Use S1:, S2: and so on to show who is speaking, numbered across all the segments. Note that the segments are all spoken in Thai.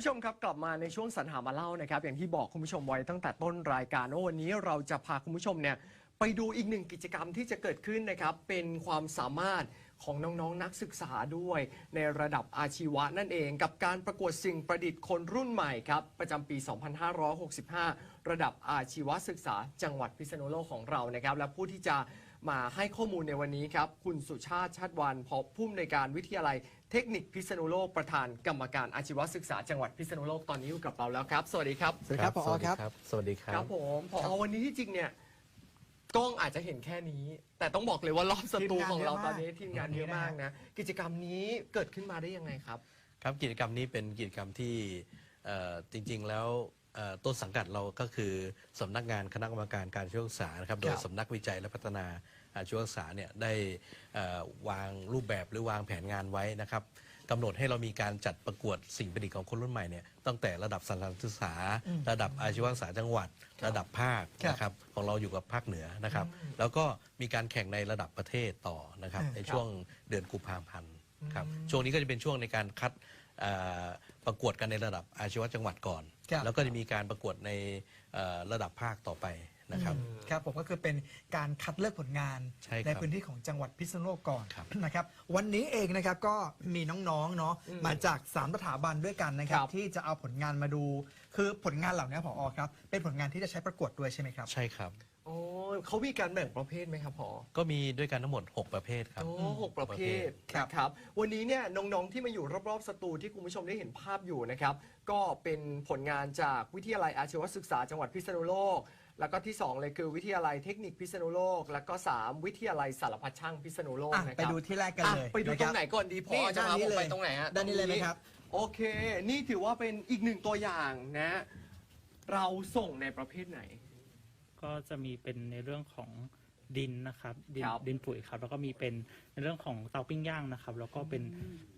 S1: ผู้ชมครับกลับมาในช่วงสรรหามาเล่านะครับอย่างที่บอกคุณผู้ชมไว้ตั้งแต่ต้นรายการว่าวันนี้เราจะพาคุณผู้ชมเนี่ยไปดูอีกหนึ่งกิจกรรมที่จะเกิดขึ้นนะครับเป็นความสามารถของน้องๆนนักศึกษาด้วย ในระดับอาชีวะนั่นเองกับการประกวดสิ่งประดิษฐ์คนรุ่นใหม่ครับประจำปี 2565 ระดับอาชีวศึกษาจังหวัดพิษณุโลกของเรานะครับและผู้ที่จะ มาให้ข้อมูลในวันนี้ครับ คุณสุชาติชาติวันพอผู้อำนวยการวิทยาลัยเทคนิคพิษณุโลกประธานกรรมการอาชีวศึกษาจังหวัดพิษณุโลกตอนนี้อยู่กับเราแล้วครับ สวัสดีครับ
S2: สวัสดีครับผอครับ
S3: สวัสดีครั
S1: ครับบผมพอวันนี้ที่จริงเนี่ยกล้องอาจจะเห็นแค่นี้ แต่ต้องบอกเลยว่ารอบสตู
S2: ทีมงาน
S1: ของเรา
S2: เยอะ
S1: ต
S2: มาก
S1: อนนี้ทีมงานเยอะมากนะกิจกรรมนี้เกิดขึ้นมาได้ยังไงครับ
S3: ครับกิจกรรมนี้เป็นกิจกรรมที่เอ่อจริง ๆ แล้วเอ่อ ต้นสังกัดเราก็คือสำนักงานคณะกรรมการการชีวศึกษานะครับ โดยสำนักวิจัยและพัฒนาอาชีวศึกษาเนี่ยได้เอ่อวางรูปแบบหรือวางแผนงานไว้นะครับกำหนดให้เรามีการจัดประกวดสิ่งประดิษฐ์ของคนรุ่นใหม่เนี่ยตั้งแต่ระดับสถานศึกษา ระดับอาชีวศึกษาจังหวัด ระดับภาค
S2: ครับ
S3: นะครับของเราอยู่กับภาคเหนือนะครับ แล้วก็มีการแข่งในระดับประเทศต่อนะครับ
S2: อ่า
S3: ในช่วงเดือนกุมภาพันธ์ครับช่วงนี้ก็จะเป็นช่วงในการคัดเอ่อ ประกวดกันในระดับอาชีวจังหวัดก่อน
S2: ครับ
S3: แล้วก็จะมีการประกวดในเอ่อระดับภาคต่อไปนะครับ
S2: ครับผมก็คือเป็นการคัดเลือกผลงาน
S3: ใช่ครับ
S2: พื้นที่ของจังหวัดพิษณุโลกก่อน
S3: ครับ
S2: นะครับ วันนี้เองนะครับก็มีน้องๆเนาะ
S1: อืม
S2: มาจากสามสถาบันด้วยกันนะครับ
S1: ครับ
S2: ที่จะเอาผลงานมาดู คือผลงานเหล่านี้ผอครับ เป็นผลงานที่จะใช้ประกวดด้วยใช่ไหมครับ
S3: ใช่ครับ
S1: โอ้เขามีการแบ่งประเภทไหมครับพอ
S3: ก็มีด้วยกันทั้งหมด 6 ประเภทครับ
S1: โอ้หกประเภท
S2: ครับ
S1: นะครับ วันนี้เนี่ยน้องๆที่มาอยู่รอบๆสตูที่คุณผู้ชมได้เห็นภาพอยู่นะครับ ก็เป็นผลงานจากวิทยาลัยอาชีวศึกษาจังหวัดพิษณุโลก แล้วก็ที่สองเลยคือวิทยาลัยเทคนิคพิษณุโลก แล้วก็สามวิทยาลัยสารพัดช่างพิษณุโลก
S2: อะ
S1: นะครับ
S2: ไปดูที่แรกกันเลย
S1: อะไปดู
S2: นะ
S1: ต
S2: ค
S1: ร
S2: บ
S1: งไหนก่อนดีพอ
S2: นี่
S1: จะพา
S2: ด้านนี้
S1: ผมไป
S2: เลย
S1: ตรงไหนฮะ
S2: ด้านนี้เลยไหมครับ
S1: โอเค นี่ถือว่าเป็นอีกหนึ่งตัวอย่างนะ เราส่งในประเภทไหน
S4: ก็จะมีเป็นในเรื่องของดินนะครับดิน
S1: ครับ
S4: ดินปุ๋ยครับ แล้วก็มีเป็นในเรื่องของเตาปิ้งย่างนะครับ แล้วก็เป็น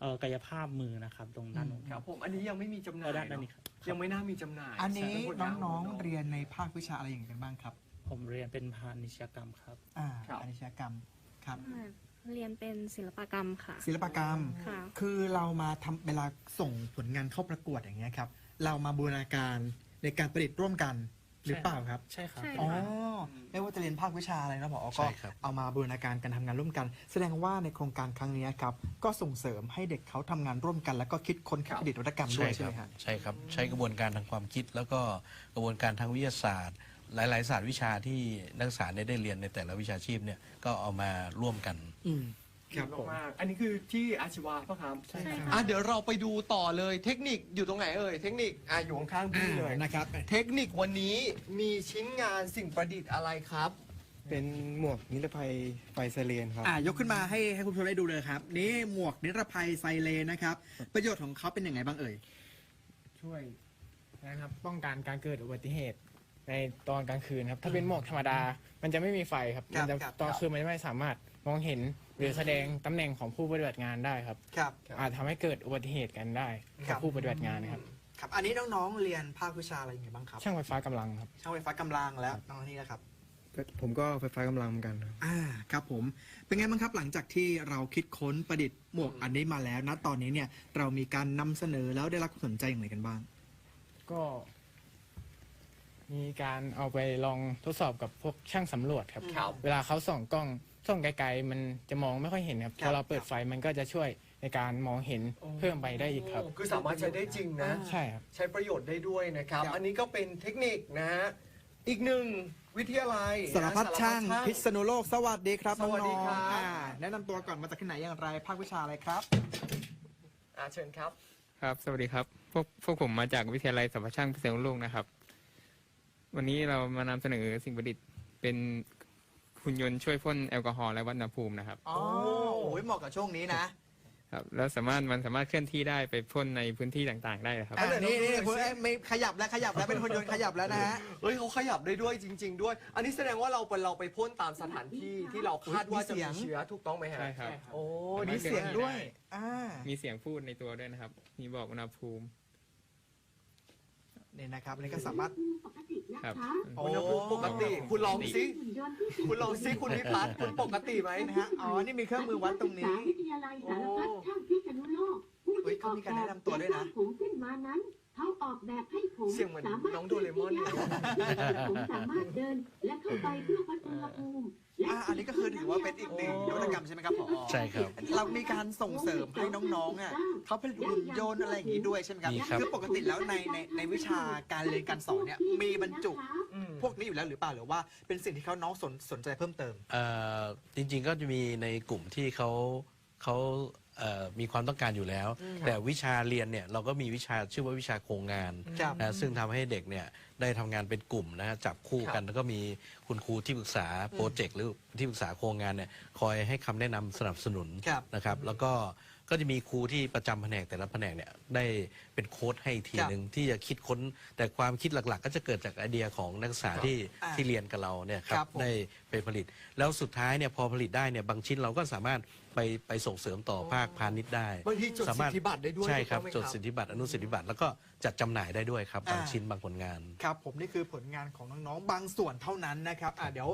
S4: เอ่อกายภาพมือนะครับ ตรงด้านนู้น
S1: ครับผมอันนี้ยังไม่มีจำห
S4: เอ
S1: น่า
S4: อยด้านด้านนี้
S1: เน
S4: ค
S1: อะ
S4: รับ
S1: ยังไม่น่ามีจำหน่าย
S2: อันนี้
S1: แต่เป็ผลา
S2: น้อง
S1: ข
S2: ๆเรียนในภาควิชาอะไรอย่างไรกันบ้างครับ
S4: ผมเรียนเป็นพาณิชยกรรมครับ
S2: อ่า
S1: ครับ
S2: อาชญากรรมครับ
S5: อ่าเรียนเป็นศิลปกรรมค่ะ
S2: ศิลปกรรม
S5: ค่ะ
S2: คือเรามาทำเวลาส่งผลงานเข้าประกวดอย่างเงี้ยครับ เรามาบูรณาการในการประดิษฐ์ร่วมกัน หรือเปล่าครับ
S4: ใช่ครับ
S5: ใช่
S2: อ๋อไม่ว่าจะเรียนภาควิชาอะไรนะผอ
S3: ใช่
S2: ก็
S3: ครับ
S2: เอามาบูรณาการกันทำงานร่วมกัน แสดงว่าในโครงการครั้งนี้ครับก็ส่งเสริมให้เด็กเขาทำงานร่วมกัน แล้วก็คิดค้น
S1: ครับ
S2: ประดิษฐ์นวัตกรรมด้วยใช่ไหมครับ
S3: ใช่ครับ ใช้กระบวนการทางความคิด แล้วก็กระบวนการทางวิทยาศาสตร์ หลาย ๆ ศาสตร์วิชาที่นักศึกษาเนี่ยได้เรียนในแต่ละวิชาชีพเนี่ยก็เอามาร่วมกัน
S2: อืม
S1: ดีมากๆอันนี้คือที่อาชีวะปะครับ
S2: ใช่
S5: ใช่
S2: ครับ
S5: ค่ะ
S1: อะเดี๋ยวเราไปดูต่อเลยเทคนิคอยู่ตรงไหนเอ่ยเทคนิคอะอยู่ข้างๆพี่เลย
S2: นะครับ
S1: เทคนิควันนี้มีชิ้นงานสิ่งประดิษฐ์อะไรครับ
S6: เป็นหมวกนิรภัยไฟไซเรนครับ
S2: อ่ายกขึ้นมาให้ให้คุณผู้ชมได้ดูเลยครับ นี่หมวกนิรภัยไซเลนนะครับ ประโยชน์ของเขาเป็นยังไงบ้างเอ่ย
S6: ช่วยนะครับป้องกันการเกิดอุบัติเหตุ ในตอนกลางคืนครับ ถ้าเป็นหมวกธรรมดา มันจะไม่มีไฟครับ
S2: ครับ
S6: มันจะ
S2: ครับ
S6: ตอนคืนมันจะไม่สามารถมองเห็นหรือแสดงตำแหน่งของผู้ปฏิบัติงานได้ครับ
S2: ครับ
S6: อาจทำให้เกิดอุบัติเหตุกันได้
S2: ครั
S6: กับบ ผู้ปฏิบัติงานนะครับ
S2: ครับอันนี้น้องๆเรียนภาควิชาอะไรอย่างไรบ้างครับ
S6: ช่างไฟฟ้ากำลังครับ
S2: ช่างไฟฟ้ากำลังแล้วน้องนี่นะครับ
S6: ผมก็ไฟฟ้ากำลังเหมือนกันครับ
S2: อ่าครับผม เป็นไงบ้างครับหลังจากที่เราคิดค้นประดิษฐ์หมวกอันนี้มาแล้วนะตอนนี้เนี่ยเรามีการนำเสนอแล้วได้รับความสนใจอย่างไรกันบ้าง
S6: ก็ มีการเอาไปลองทดสอบกับพวกช่างสำรวจครับ
S1: ครับ
S6: เวลาเขาส่องกล้องส่องไกลๆมันจะมองไม่ค่อยเห็นครับ
S2: ครั
S6: พ
S2: บ
S6: อเราเปิดไฟมันก็จะช่วยในการมองเห็นเพิ่มไปได้อีกครับ
S1: คือสามารถใช้ได้จริงนะ
S6: ใช่ครับ
S1: ใช้ประโยชน์ได้ด้วยนะครับ
S2: ครับ
S1: อันนี้ก็เป็นเทคนิคนะฮะ อีกหนึ่งวิทยาลัย
S2: สารพัดช่าง
S1: สารพัด
S2: พิษณุโลกสวัสดีครับ
S1: สวัสดี
S2: น้อง
S1: ครับ
S2: ๆอ่าแนะนำตัวก่อนมาจากที่ไหนอย่างไรภาควิชาอะไรครับ
S1: อ่าเชิญครับ
S7: ครับ สวัสดีครับ พวกพวกผมมาจากวิทยาลัยสรรพช่างพิเศษโลกนะครับ วันนี้เรามานำเสนอสิ่งประดิษฐ์เป็นหุ่นยนต์ช่วยพ่นแอลกอฮอล์และวัดอุณหภูมินะครับ
S2: อ๋อโอ้ยเหมาะกับช่วงนี้นะ ครับ
S7: แล้วสามารถมันสามารถเคลื่อนที่ได้ไปพ่นในพื้นที่ต่างๆ ได้นะครับ
S2: อ่า
S1: เดี๋ยว
S2: นี่
S1: เรา
S2: นี่
S1: ดู
S2: คุณ
S1: หน่อยสิ
S2: เอ้ยไม่ขยับแล้วขยับแล้วเป็นคนยนต์ขยับแล้วนะฮะ
S1: เฮ้ยเขาขยับได้ด้วยจริง ๆ ด้วย อันนี้แสดงว่าเราไปเราไปพ่นตามสถานที่ที่เราคาดว่าจะ
S2: มีเสี
S1: มี
S2: ยง
S1: เชื้อถูกต้องไหมฮะ
S7: ใช่ครับ
S1: โอ้
S2: มี
S1: นี่
S2: เสียงด้วย อ่า
S7: มีเสียงพูดในตัวด้วยนะครับ มีบอกอุณหภูมิ
S2: นี่นะครับอันนี้ก็สามารถ
S7: ครับ
S2: โอ้
S1: อุณหภูมิปกติ คุณลองซิคุณลองซิคุณวิพัฒน์คุณปกติไหม
S2: นะฮะ อ๋อ นี่มีเครื่องมือวัดตรงนี้
S8: วิทยาลัยสารพัดช่างพิษณุโลกผู้
S2: เฮ้ยเขามีการแนะนำตัวด้วยนะ
S8: ผมขึ้นมานั้น ทออกแบบให้ผม
S1: เสียงเหมือน
S8: สามารถ
S1: น้องโดเรมอนเลย
S8: ผมสามารถเดิน และเข้าไปเพื่อวัดอุณหภูมิและ
S2: อ่าอันนี้ก็คือถือว่าเป็นอีกหนึ่งนวัตกรรมใช่ไหมครับผอ
S3: ใช่ครับ
S2: เรามีการส่งเสริมให้น้องๆอะเขาผลิตหุ่นยนต์อะไรอย่างนี้ด้วยใช่ไหมครับ
S3: มีครับ
S2: คือปกติแล้วในในในวิชาการเรียนการสอนเนี่ยมีบรรจุ
S1: อืม
S2: พวกนี้อยู่แล้วหรือเปล่าหรือว่าเป็นสิ่งที่เขาน้องสนสนใจเพิ่มเติม
S3: เอ่อจริงๆก็จะมีในกลุ่มที่เขาเขาเอ่อ มีความต้องการอยู่แล้ว แต่วิชาเรียนเนี่ยเราก็มีวิชาชื่อว่าวิชาโครงงาน
S2: ครับ
S3: นะซึ่งทำให้เด็กเนี่ยได้ทำงานเป็นกลุ่มนะฮะจับคู่กัน แล้วก็มีคุณครูที่ปรึกษาโปรเจกต์หรือที่ปรึกษาโครงงานเนี่ยคอยให้คำแนะนำสนับสนุน
S2: ครับ
S3: นะครับแล้วก็ ก็จะมีครูที่ประจำแผนกแต่ละแผนกเนี่ยได้เป็นโค้ดให้อีกที
S2: ครับ
S3: หนึ่งที่จะคิดค้น แต่ความคิดหลักๆ ก็จะเกิดจากไอเดียของนักศึกษาที่
S2: อ่า
S3: ที่เรียนกับเราเนี่ยครั
S2: ครับบผม
S3: ได้ไปผลิต แล้วสุดท้ายเนี่ยพอผลิตได้เนี่ยบางชิ้นเราก็สามารถไปไปส่งเสริมต่อภาคพาณิชย์ได้
S1: บางทีจด
S3: สามารถ
S1: สิทธิบัตรได้ด้วย
S3: ใช่ครับ
S1: ถูก
S3: จ
S1: ต้อง
S3: ด
S1: ไหมครับ
S3: สิทธิบัตรอนุสิทธิบัตรแล้วก็จัดจำหน่ายได้ด้วยครับ บาง
S2: อ่า
S3: ชิ้นบางผลงาน
S2: ครับผมนี่คือผลงานของน้องๆ บางส่วนเท่านั้นนะครับอะเดี๋ยว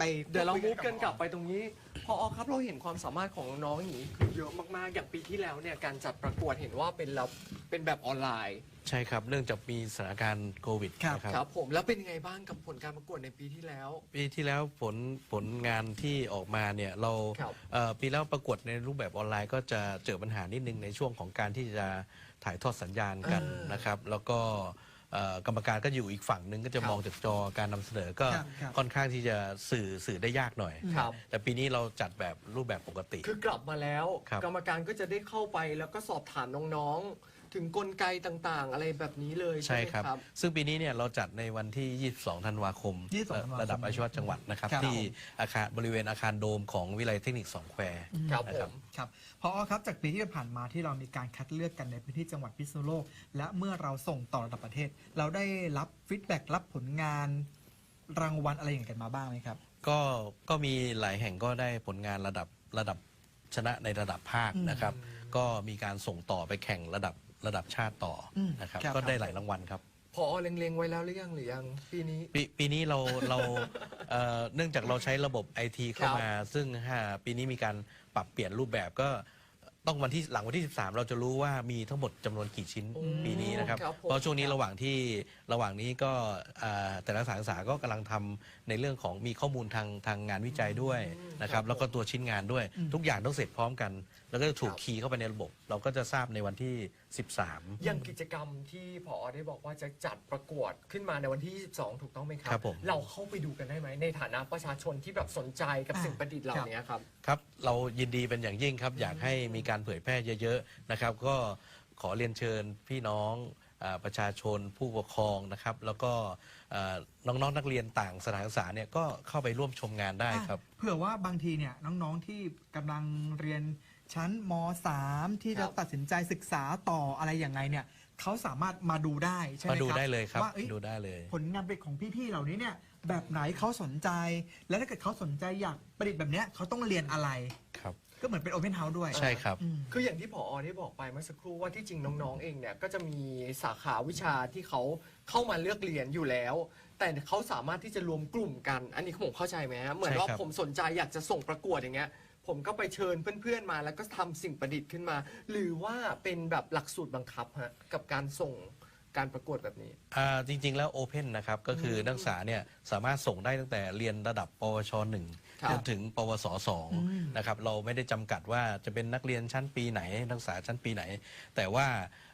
S2: ไป
S1: เดี๋ยวเรามุกกันกลับไปตรงนี้พอครับเราเห็นความสามารถของน้องๆอย่างนี้คือเยอะมากๆอย่างปีที่แล้วเนี่ยการจัดประกวดเห็นว่าเป็นแล้วเป็นแบบออนไลน์
S3: ใช่ครับเนื่องจากมีสถานการณ์โควิด
S2: ครับ
S3: นะครับ
S1: ครับผมแล้วเป็นยังไงบ้างกับผลการประกวดในปีที่แล้ว
S3: ปีที่แล้วผลผลงานที่ออกมาเนี่ยเรา
S1: ครับ
S3: เอ่อปีแล้วประกวดในรูปแบบออนไลน์ก็จะเจอปัญหานิดนึงในช่วงของการที่จะถ่ายทอดสัญญาณกัน
S1: เออ
S3: นะครับ แล้วก็เอ่อ กรรมการก็อยู่อีกฝั่งหนึ่งก็จะ
S1: ครับ
S3: มองจากจอการนำเสนอก็
S2: ครับครับ
S3: ค่อนข้างที่จะสื่อสื่อได้ยากหน่อย
S1: ครับ
S3: แต่ปีนี้เราจัดแบบรูปแบบปกติ
S1: คือกลับมาแล้ว
S3: ครับ
S1: กรรมการก็จะได้เข้าไปแล้วก็สอบถามน้องๆ ถึงกลไกต่างๆ อะไรแบบนี้เลยใช่
S3: ใช่
S1: ไหม
S3: ครับ
S1: ครับ
S3: ซึ่งปีนี้เนี่ยเราจัดในวันที่ 22 ธันวาคม
S2: 22ธันวาคม
S3: ระดับอาชีวะจังหวัดนะครับ
S2: ครับ
S3: ที่อาคารบริเวณอาคารโดมของวิทยาลัยเทคนิคสองแคว
S1: ครับ
S3: นะ
S1: ผ
S3: ครับ
S1: ม
S2: ครับพอครับจากปีที่ผ่านมาที่เรามีการคัดเลือกกันในพื้นที่จังหวัดพิษณุโลก และเมื่อเราส่งต่อระดับประเทศ เราได้รับฟีดแบ็กรับผลงานรางวัลอะไรอย่างกันมาบ้างไหมครับ
S3: ก็ก็มีหลายแห่งก็ได้ผลงานระดับระดับชนะในระดับภาค
S2: อืม
S3: นะครับ ก็มีการส่งต่อไปแข่งระดับ ระดับชาติต่ออ
S2: ม
S3: นะครับ
S2: ครับ
S3: ก็ได้หลายรางวัลครับ
S1: พอเล็งๆไว้แล้วหรือยังหรือยังปีนี้
S3: ปีปีนี้เราเราเอ่อเนื่องจากเราใช้ระบบไอทีเข้า
S1: ครับ
S3: มา ซึ่งถ้าปีนี้มีการปรับเปลี่ยนรูปแบบก็ต้องวันที่หลังวันที่ 13 เราจะรู้ว่ามีทั้งหมดจำนวนกี่ชิ้น
S1: โอ้
S3: ปีนี้นะครับ
S1: ครับผม
S3: เพราะช่วงนี้ระหว่างที่ระหว่างนี้ก็เอ่อแต่ละสถานศึกษาก็กำลังทำในเรื่องของมีข้อมูลทางทางงานวิจัยด้วยนะครับ แล้วก็ตัวชิ้นงานด้วย ทุกอย่างต้องเสร็จพร้อมกัน แล้วก็จะถูกคีย์เข้าไปในระบบ เราก็จะทราบในวันที่13
S1: อย่างกิจกรรมที่พอได้บอกว่าจะจัดประกวดขึ้นมาในวันที่ 22 ถูกต้องไหมครั
S3: ครับผม
S1: เราเข้าไปดูกันได้ไหมในฐานะประชาชนที่แบบสนใจกับ
S2: อ่า
S1: สิ่งประดิษฐ์เหล่านี้ครับ
S3: ครับ เรายินดีเป็นอย่างยิ่งครับ อยากให้มีการเผยแพร่เยอะๆนะครับ ก็ขอเรียนเชิญพี่น้องอาประชาชนผู้ปกครองนะครับ แล้วก็อ่าน้องๆนักเรียนต่างสถานศึกษาเนี่ยก็เข้าไปร่วมชมงานได้ครับ
S2: อะเผื่อว่าบางทีเนี่ยน้องๆที่กำลังเรียน ชั้นม .3 ที่
S1: ครั
S2: จะ
S1: บ
S2: ตัดสินใจศึกษาต่ออะไรอย่างไรเนี่ยเขาสามารถมาดูได้ใช่ไหม
S3: มา
S2: ครับ
S3: ดูได้เลยครับ
S2: ว่าอ้
S3: ดูได้เลย
S2: ผลงานเป็นของพี่ ๆ เหล่านี้เนี่ยแบบไหนเขาสนใจ แล้วถ้าเกิดเขาสนใจอยากประดิษฐ์แบบเนี้ยเขาต้องเรียนอะไร
S3: ครับ
S2: ก็เหมือนเป็นโอเพนเฮาส์ด้วย
S3: ใช่ครับ
S2: อืม
S1: คืออย่างที่ผอได้บอกไปเมื่อสักครู่ว่าที่จริงน้องๆเองเนี่ยก็จะมีสาขาวิชาที่เขาเข้ามาเลือกเรียนอยู่แล้ว แต่เขาสามารถที่จะรวมกลุ่มกัน อันนี้ผมเข้าใจไหมฮะเหมือนว่า
S3: ใช่ครับ
S1: ผมสนใจอยากจะส่งประกวดอย่างเงี้ย ผมก็ไปเชิญเพื่อนๆมา แล้วก็ทำสิ่งประดิษฐ์ขึ้นมา หรือว่าเป็นแบบหลักสูตรบังคับฮะกับการส่งการประกวดแบบนี้
S3: อ่าจริงๆแล้วโอเพนนะครับ ก็คือนักศึกษาเนี่ยสามารถส่งได้ตั้งแต่เรียนระดับปวชหนึ่ง จนถึงปวสสองนะครับเราไม่ได้จำกัดว่าจะเป็นนักเรียนชั้นปีไหน นักศึกษาชั้นปีไหน แต่ว่า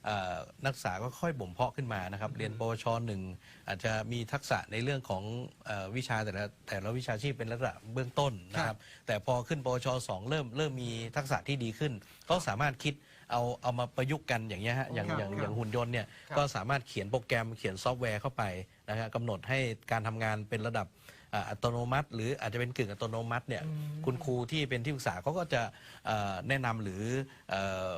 S3: เอ่อนักศึกษาก็ค่อยบ่มเพาะขึ้นมานะครับเรียนปวชหนึ่งอาจจะมีทักษะในเรื่องของเออวิชาแต่ละแต่ละวิชาชีพเป็นระดับเบื้องต้นนะครับแต่พอขึ้นปวชสองเริ่มเริ่มมีทักษะที่ดีขึ้น ก็สามารถคิดเอาเอามาประยุกต์กันอย่างเงี้ยฮะอย่าง
S2: ครับ
S3: อย่าง
S2: ครับ
S3: อย่างหุ่นยนต์เนี่ย
S1: ครับ
S3: ก็สามารถเขียนโปรแกรมเขียนซอฟต์แวร์เข้าไปนะฮะกำหนดให้การทำงานเป็นระดับ อ่าอัตโนมัติ หรืออาจจะเป็นกึ่งอัตโนมัติเนี่ยคุณครูที่เป็นที่ปรึกษาเขาก็จะเอ่อแนะนำหรือเอ่อ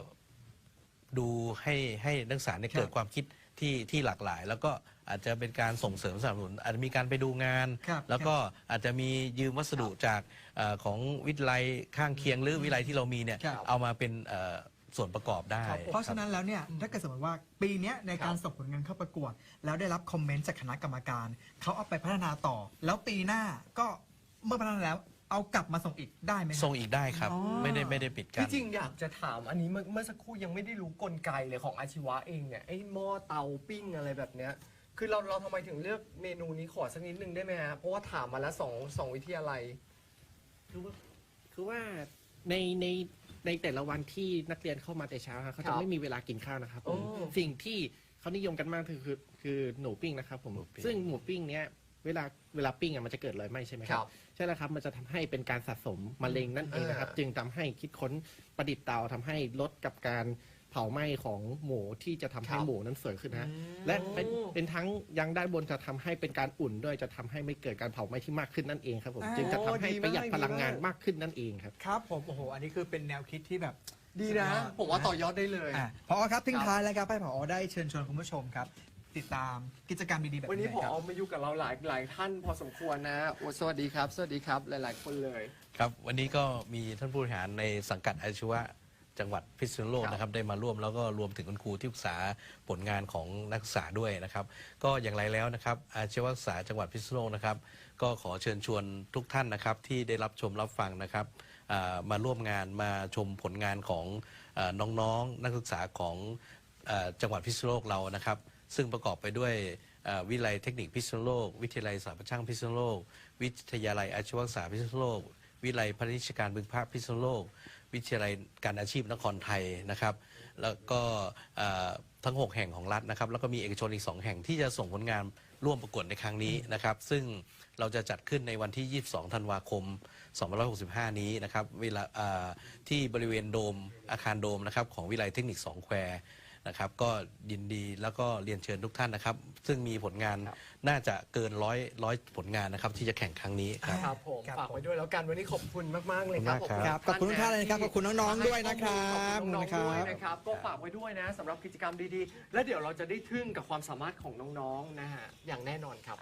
S3: ดูให้ให้นักศึกษาเนี่ย
S2: ครับ
S3: เกิดความคิดที่ที่หลากหลาย แล้วก็อาจจะเป็นการส่งเสริมสนับสนุนอาจจะมีการไปดูงาน
S2: ครับ
S3: แล้วก็อาจจะมียืมวัสดุจากเออของวิทยาลัยข้างเคียงหรือวิทยาลัยที่เรามีเนี่ย
S2: ครับ
S3: เอามาเป็นเอ่อ ส่วนประกอบได้
S1: ครับผม
S2: เพราะฉะนั้นแล้วเนี่ยถ้าเกิดสมมติว่าปีเนี้ยในการส่งผลงานเข้าประกวด แล้วได้รับคอมเมนต์จากคณะกรรมการ เขาเอาไปพัฒนาต่อ แล้วปีหน้าก็เมื่อพัฒนาแล้วเอากลับมาส่งอีกได้ไหมครับ
S3: ส่งอีกได้ครับ
S2: อ๋อ
S3: ไม่ได้ไม่ได้ปิดกั้
S1: ที่
S3: น
S1: จริงอยากจะถามอันนี้เมื่อเมื่อสักครู่ยังไม่ได้รู้กลไกเลยของอาชีวะเองเนี่ยไอ้หม้อเตาปิ้งอะไรแบบเนี้ยคือเราเราทำไมถึงเลือกเมนูนี้ขอสักนิดนึงได้ไหมฮะเพราะว่าถามมาแล้วสองสองวิทยาลัย
S9: คือว่าคือว่าในใน ในแต่ละวันที่นักเรียนเข้ามาแต่เช้าครับเขา
S1: ครั
S9: จะ
S1: บ
S9: ไม่มีเวลากินข้าวนะครับผม
S1: โอ้
S9: สิ่งที่เขานิยมกันมากคือคือคือหนูปิ้งนะครับผม
S3: หนูปิ้ง
S9: ซึ่งหมูปิ้งเนี้ยเวลาเวลาปิ้งอะมันจะเกิดรอยไหม้ใช่ไหมค
S1: ครั
S9: รับบใช่แล้วครับมันจะทำให้เป็นการสะสมมะเร็งนั่นเองนะครับ
S1: อ่า
S9: จึงทำให้คิดค้นประดิษฐ์เตาทำให้ลดกับการ เผาไหม้ของหมูที่จะทำให้
S1: ครับ
S9: หมูนั้นสวยขึ้นนะฮะ
S1: อืม
S9: และเป็นเป็นทั้งยังด้านบนจะทำให้เป็นการอุ่นด้วยจะทำให้ไม่เกิดการเผาไหม้ที่มากขึ้นนั่นเองครับผม
S2: อ่า
S9: จึงจะทำให้
S1: ดีมาก
S9: ประหยัดพลังงาน
S1: ดีมาก
S9: มากขึ้นนั่นเองครับ
S2: ครับผมโอ้โหอันนี้คือเป็นแนวคิดที่แบบ
S1: ดีนะ
S2: สุยอ
S1: ผมว่าต่อยอดได้เลย
S2: อะพอครับทิ้ง
S1: ครับ
S2: ท้ายแล้วครับให้ผอได้เชิญชวนคุณผู้ชมครับ ติดตามกิจกรรมดีๆแบบ
S1: วันนี้
S2: นี้
S1: ผอ
S2: ครับ
S1: มาอยู่กับเราหลายหลายท่านพอสมควรนะโอ้สวัสดีครับ สวัสดีครับ หลาย ๆ คนเลย
S3: ครับ วันนี้ก็มีท่านผู้บริหารในสังกัดอาชีวะ จังหวัดพิษณุโลก
S1: ครับ
S3: นะครับได้มาร่วมแล้วก็รวมถึงคุณครูที่ปรึกษาผลงานของนักศึกษาด้วยนะครับ ก็อย่างไรแล้วนะครับ อาชีวศึกษาจังหวัดพิษณุโลกนะครับ ก็ขอเชิญชวนทุกท่านนะครับ ที่ได้รับชมรับฟังนะครับอ่ามาร่วมงานมาชมผลงานของอาน้องๆ นักศึกษาของอาจังหวัดพิษณุโลกเรานะครับ ซึ่งประกอบไปด้วยอ่าวิทยาลัยเทคนิคพิษณุโลก วิทยาลัยสถาปัตย์ช่างพิษณุโลก วิทยาลัยอาชีวศึกษาพิษณุโลก วิทยาลัยพาณิชยการบึงพระพิษณุโลก วิทยาลัยการอาชีพนครไทยนะครับ แล้วก็ทั้ง 6 แห่งของรัฐนะครับ แล้วก็มีเอกชนอีก 2 แห่งที่จะส่งผลงานร่วมประกวดในครั้งนี้นะครับ ซึ่งเราจะจัดขึ้นในวันที่ 22 ธันวาคม 2565 นี้นะครับเวลาอ่าที่บริเวณโดมอาคารโดมนะครับของวิทยาลัยเทคนิคสองแคว นะครับ ก็ยินดีแล้วก็เรียนเชิญทุกท่านนะครับ ซึ่งมีผลงานน่าจะเกินร้อยร้อยผลงานนะครับ ที่จะแข่งครั้งนี้ครับ
S1: ครับผม
S2: ครับ
S1: ฝากไว้ด้วยแล้วกันวันนี้ขอบคุณมาก ๆ เลยค
S3: ข
S1: รั
S3: อ
S1: บบ
S3: คุณมากครับ
S2: ครับขอบคุณทุกท่านเลยนะครับขอบคุณน้องๆด้วยนะครับ
S1: ขอบคุณน้องๆด้วย
S2: ขอบคุณครับ
S1: นะครับ ก็ฝากไว้ด้วยนะสำหรับกิจกรรมดีๆ และเดี๋ยวเราจะได้ทึ่งกับความสามารถของน้องๆนะฮะอย่างแน่นอนครับ